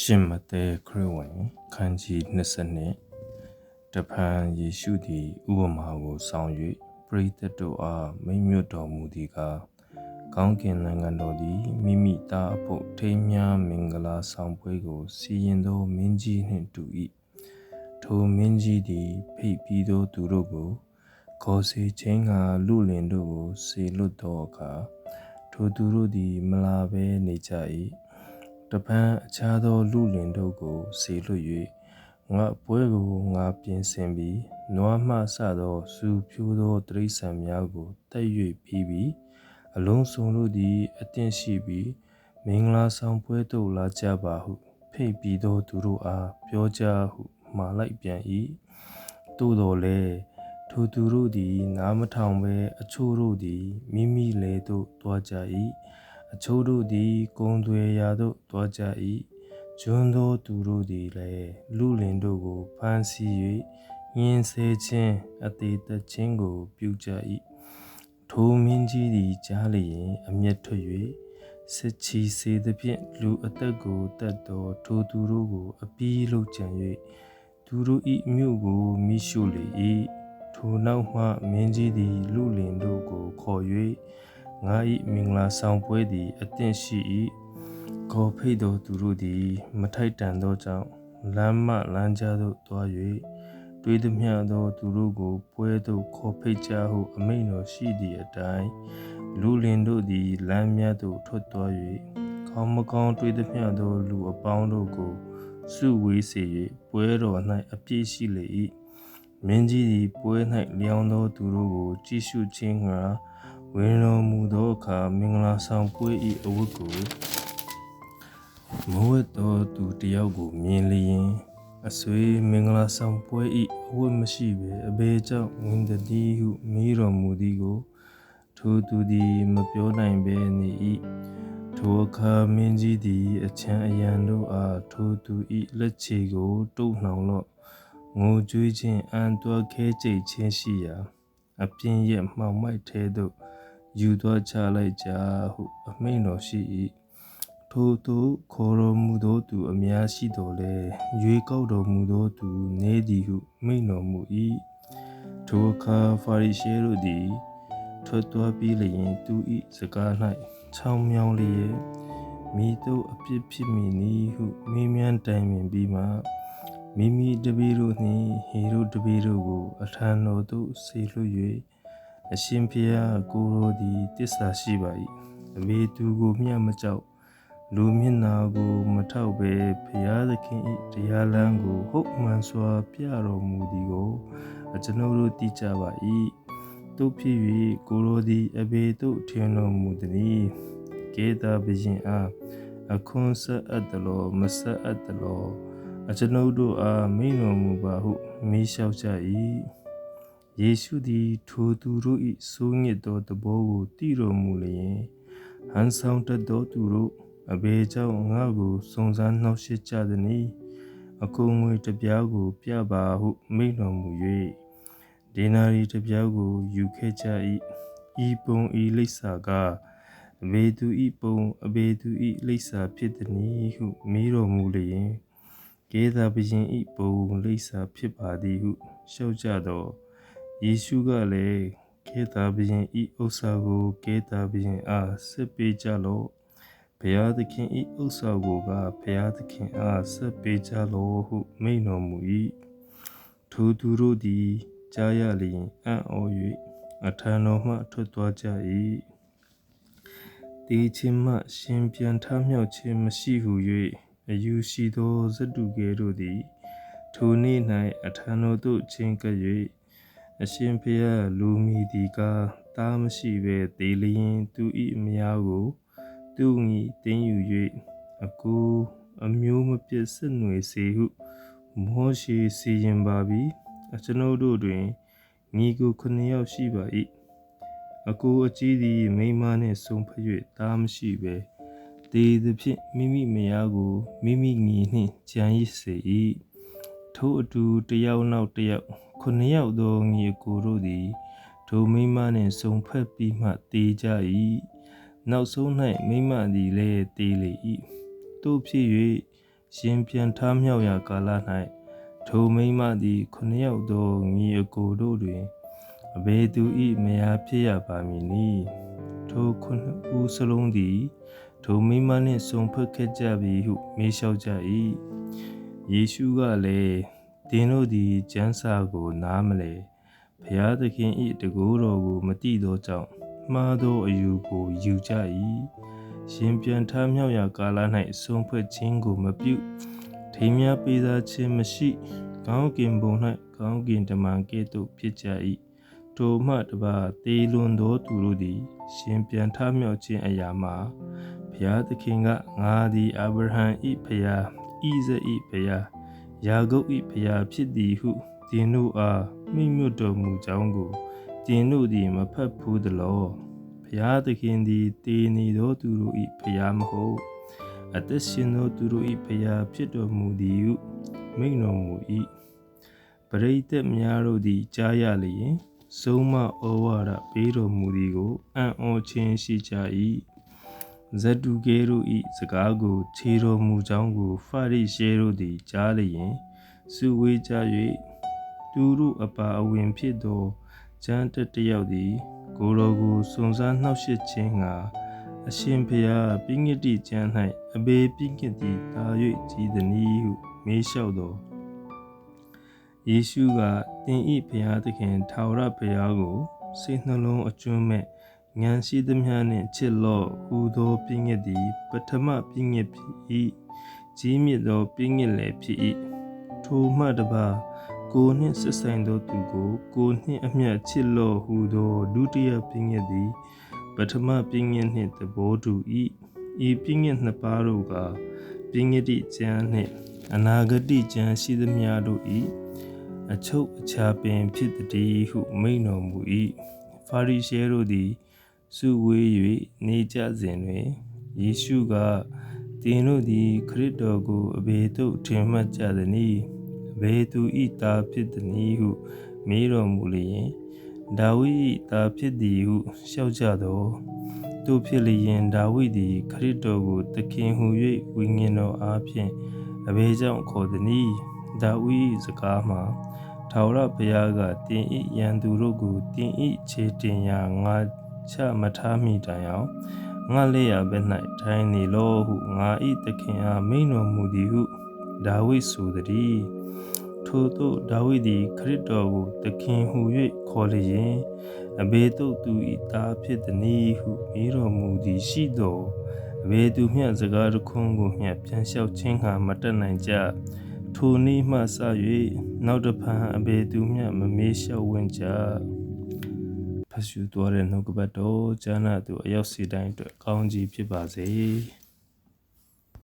ရှင်မသက်ခရစ်ဝင်ခန်းကြီး22တဖန်ယေရှုသည်ဥပမာကိုဆောင်၍ပရိသတ်တို့အားမိန့်မြွတ်တော်မူသည်ကားကောင်းကင်နိုင်ငံတော်သည်မိမိသားအဖို့ထိမ်းမြားမင်္ဂလာဆောင်ပွဲကိုစီရင်သောမင်းကြီးနှင့်တူ၏ထိုမင်းကြီးသည်ဖိတ်ပြီးသောသူတို့ကိုခေါ်စေခြင်းကလူလင်တို့ကိုစေလွတ်သောအခါထိုသူတို့သည်မလာဘဲနေကြ၏ တပန်းအခြားသောလူလင်တို့ကိုစေလွတ်၍ငါပွဲကိုငါပြင်ဆင်ပြီးနွားမှဆသောစူဖြိုးသောတရိษံများကိုတက်၍ပြီးပြီးအလုံးစုံတို့သည်အသင့်ရှိပြီးမင်္ဂလာဆောင်ပွဲသို့လာကြပါဟု ဖိတ်ပြီးသောသူတို့အားပြောကြဟုမှာလိုက်ပြန်၏သို့တော်လည်းထိုသူတို့သည် နားမထောင်ဘဲအချို့တို့သည်မိမိလေသို့တွားကြ၏ အချို့တို့သည်ကုံသွေရာသို့တွားကြ၏ကျွန်းသောသူတို့သည်လည်းလူလင်တို့ကိုဖမ်းဆီး၍ညှင်းဆဲခြင်းအသေးသက်ခြင်းကိုပြုကြ၏ထိုမင်းကြီးသည်ကြားလျင်အမျက်ထွက်၍စစ်ချီစေသဖြင့်လူအသက်ကိုတတ်တော်ထိုသူတို့ကိုအပီးလုပ်ကြံ၍သူတို့၏မြို့ကိုမိရှုလေ၏ထိုနောက်မှမင်းကြီးသည်လူလင်တို့ကိုခေါ်၍ ငါ၏မင်္ဂလာဆောင်ပွဲသည်အသင့်ရှိ၏ခေါ်ဖိတ်သောသူတို့သည် မထိုက်တန်သောကြောင့်လမ်းမလမ်းကြားသို့သွား၍တွေ့သည်မျှသောသူတို့ကို ပွဲသို့ခေါ်ဖိတ်ကြဟုအမိန့်တော်ရှိသည့်အတိုင်းလူလင်တို့သည်လမ်းမြတ်သို့ထွက်သွား၍ကောင်းမကောင်းတွေ့သည်မျှသောလူအပေါင်းတို့ကိုစုဝေးစေ၍ပွဲတော်၌အပြည့်ရှိလေ၏မင်းကြီးသည်ပွဲ၌လျောင်းသောသူတို့ကိုကြည့်ရှုခြင်းငှာ ဝင်တော်မူသောအခါမင်္ဂလာဆောင်ပွဲ၏အဝတ်ကိုမဝတ်သောသူတယောက်ကိုမြင်လျင်အဆွေမင်္ဂလာဆောင်ပွဲ၏အဝတ်မရှိဘဲအဘေကြောင့်ဝင်သည်ဟုမိတော်မူသည်ကို ထိုသူသည်မပြောနိုင်ဘဲနေ၏ထိုအခါမင်းကြီးသည်အချမ်းအယံတို့အားထိုသူ၏လက်ချေကိုတုပ်နှောင်လော့ငိုကြွေးခြင်းအံတွားခဲကြိတ်ခြင်းရှိရာ အပြင်းရဲ့မှောင်မိုက်ထဲသို့ ယူသွားချလိုက်ကြဟုအမိန့်တော်ရှိ၏ထိုသူခေါ်တော်မူသောသူအများရှိတော်လဲရွေကောက်တော်မူသောသူနေသည်ဟုမိန့်တော်မူ၏ထိုအခါဖာရိရှဲတို့သည်ထွက်သွားပြီးလျင်သူ၏စကား၌ချောင်းမြောင်းလျက်မိတို့အပြစ်ဖြစ်မိနီဟုမေးမြန်းတိုင်ပင်ပြီးမှမိမိတပည့်တို့နှင့်ဟေရုတပည့်တို့ကို အထံတော်သို့ဆေလွှတ်၍ အရှင်ဖျားကိုယ်တော်သည်တစ္ဆာရှိပါ၏အမေသူကိုမျှမကြောက်လူမျက်နာကိုမထောက်ဘဲဖျားသခင်၏တရားလမ်းကိုဟုတ်မှန်စွာ ပြတော်မူသည်ကိုအကျွန်ုပ်တို့သိကြပါ၏တို့ဖြစ်၍ကိုယ်တော်သည်အဘေတို့ထင်တော်မူသည်ကေတာဘရင်အားအခွန်ဆက်အပ်သလိုမဆက်အပ်သလိုအကျွန်ုပ်တို့အားမိန်တော်မူပါဟုမေးလျှောက်ကြ၏ ယေရှုသည်ထိုသူတို့၏စိုးညစ်သောသဘောကိုသိတော်မူလျင်ဟန်ဆောင်တတ်သောသူတို့အဘေကြောင့်ငါ့ကိုစုံစမ်းနှောက်ယှက်ကြသည်နီအကုငွေတပြားကို ပြပါဟုမိန့်တော်မူ၍ဒေနာရီတပြားကိုယူခဲ့ကြ၏ဤပုံဤလိပ်စာကအဘေသူဤပုံအဘေသူဤလိပ်စာဖြစ်သည်ဟုမေးတော်မူလျင်ကေသာဘရင်ဤပုံလိပ်စာဖြစ်ပါသည်ဟုလျှောက်ကြတော့ ယေရှုကလည်းကေသာဘရင်ဤဥစ္စာကိုကေသာဘရင်အားစစ်ပေးကြလော့ဘုရားသခင်ဤဥစ္စာကိုကဘုရားသခင်အားဆက်ပေးကြလော့ဟုမိန့်တော်မူ၏ထိုသူတို့သည်ကြားရလျင်အံ့ဩ၍အထံတော်မှထွက်သွားကြ၏တေချင်းမှရှင်ပြန်ထမြောက်ခြင်းမရှိဟု၍အယူရှိသောဇတုကဲတို့သည် ထိုနေ့၌အထံတော်သို့ချင်းကပ်၍ အရှင်ဖျားလူမီဒီကာတားမရှိဘဲတေလျင် သူ၏အများကို သူ့ညီတင်းယူ၍အကူအမျိုးမပြည့်စစ်နွေစေဟုမောရှိစီရင်ပါပြီအကျွန်ုပ်တို့တွင်ညီကိုခုနှစ်ယောက်ရှိပါ၏အကူအကြီးသည်မိမနှင့်ဆုံဖ၍တားမရှိဘဲတေသည်ဖြင့်မိမိမယားကိုမိမိညီနှင့်ကြံရစ်စေ၏ထို့အတူတယောက်နောက်တယောက် ခုနှစ်ယောက်သောညီအကိုတို့သည်ထိုမိမနှင့်ဆုံဖက်ပြီးမှတေကြ၏နောက်ဆုံး၌မိမသည်လည်းတေးလေ၏တို့ဖြစ်၍ရှင်ပြန်ထားမြောက်ရာကာလ၌ထိုမိန်းမသည်ခုနှစ်ယောက်သောညီအကိုတို့တွင်အဘယ်သူ၏မယားဖြစ်ရပါမည်နည်းထိုခုနှစ်ဦးစလုံးသည်ထိုမိန်းမနှင့်ဆုံဖွဲ့ခဲ့ကြပြီဟုမေးလျှောက်ကြ၏ယေရှုကလည်း သင်တို့သည်ကျမ်းစာကိုနားမလဲဖျားသခင်၏တကူတော်ကိုမတိသောကြောင့်မှားသောအယူကိုယူကြ၏ရှင်ပြန်ထားမြောက်ရာကာလ၌ဆုံဖွဲ့ခြင်းကိုမပြုထိမ်းများပေးစားခြင်းမရှိကောင်းကင်ဘုံ၌ကောင်းကင်တမန်ကဲ့သို့ဖြစ်ကြ၏ထိုမှတပါတေလွန်သောသူတို့သည် ရှင်ပြန်ထားမြောက်ခြင်းအရာမှာဖျားသခင်ကငါသည်အာဗြဟံ၏ဖျားဣဇက်၏ဖျား ယာကုပ်၏ဖျားဖြစ်သည်ဟုသင်တို့အားမိန့်မြတ်တော်မူကြောင်းကိုသင်တို့သည်မဖတ်ဘူးသလောဖျားသခင်သည်တည်နေသောသူတို့၏ဖျားမဟုတ်အသက်ရှင်သောသူတို့၏ဖျားဖြစ်တော်မူသည်ဟုမိန့်တော်မူ၏ပရိသတ်များတို့သည်ကြားရလျင်ဆုံးမဩဝါဒပေးတော်မူသည်ကိုအံ့ဩခြင်းရှိကြ၏ ဇဒ္ဒုကဲတို့၏စကားကိုခြေတော်မူကြောင်းကိုဖာရိရှဲတို့သည်ကြားလျင်စုဝေးကြ၍သူတို့အပါအဝင်ဖြစ်သောကျမ်းတက်တစ်ယောက်သည် ကိုယ်တော်ကိုစုံစမ်းနှောက်ယှက်ခြင်းငှာအရှင်ဖျားပြိညတိကျမ်း၌အဘေပြိညတိသာ၍ကြီးသည်နည်းဟုမေးလျှောက်တော်ယေရှုကသင်ဤဘုရားသခင်ထာဝရဘုရားကိုစိတ်နှလုံးအကျွမ်းမဲ့ ဉာဏ်ရှိသမျှနှင့်ချစ်လော့ဟူသောပြည့်ညက်သည် ပထမပြည့်ညက်ဖြစ်၏ကြီးမြတ်သောပြည့်ညက်လည်းဖြစ်၏ထိုမှတပါကိုနှင့်ဆက်ဆိုင်သောသူကို ကိုနှင့်အမျှချစ်လော့ဟူသောဒုတိယပြည့်ညက်သည် ပထမပြည့်ညက်နှင့်သဘောတူ၏ဤပြည့်ညက်နှစ်ပါးတို့ကပြည့်ညက်တိကျမ်းနှင့်အနာဂတိကျမ်းရှိသမျှတို့၏အချုပ်အခြာပင်ဖြစ်သည်ဟုမိန့်တော်မူ၏ဖာရိရှဲတို့သည် စုဝေး၍နေကြစဉ်တွင်ယေရှုကတင်တို့သည်ခရစ်တော်ကိုအဘယ်သို့ထင်မှတ်ကြသနည်းအဘယ်သူဤသားဖြစ်သနည်းဟုမေးတော်မူလျင်ဒါဝိဒ်ဤသားဖြစ်သည်ဟုလျှောက်ကြသောသူဖြစ်လျင်ဒါဝိဒ်သည်ခရစ်တော်ကိုသခင်ဟု၍ဝိညာဉ်တော်အားဖြင့်အဘယ်ကြောင့်ခေါ်သနည်းဒါဝိဒ်စကားမှာထာဝရဘုရားကတင်ဤရန်သူတို့ကိုတင်ဤခြေတင်ရာငါ ချမထားမိတိုင်အောင်ငါလက်ရဘက်၌ထိုင်နေလောဟုငါဤသခင်အားမိန်တော်မူသည်ဟုဒါဝိဒ်ဆိုသည်ထို့သောဒါဝိဒ်သည်ခရစ်တော်ကိုသခင်ဟု၍ခေါ်လျင်အဘေတို့သူဤသားဖြစ်သည်ဟုမေးတော်မူသည်ရှိသောအဘေသူမျှစကားတခွန်းကိုမျှပြန်လျှောက်ခြင်းဟာမတက်နိုင်ကြထိုနေ့မှစ၍နောက်တဖန်အဘေသူမျှမမေးလျှောက်ဝင်ကြ ဖတ်ရှုတော်တဲ့နှုတ်ကပတ်တော်ကျမ်းနာသူအရောက်စီတိုင်းအတွက်ကောင်းကြီးဖြစ်ပါစေ။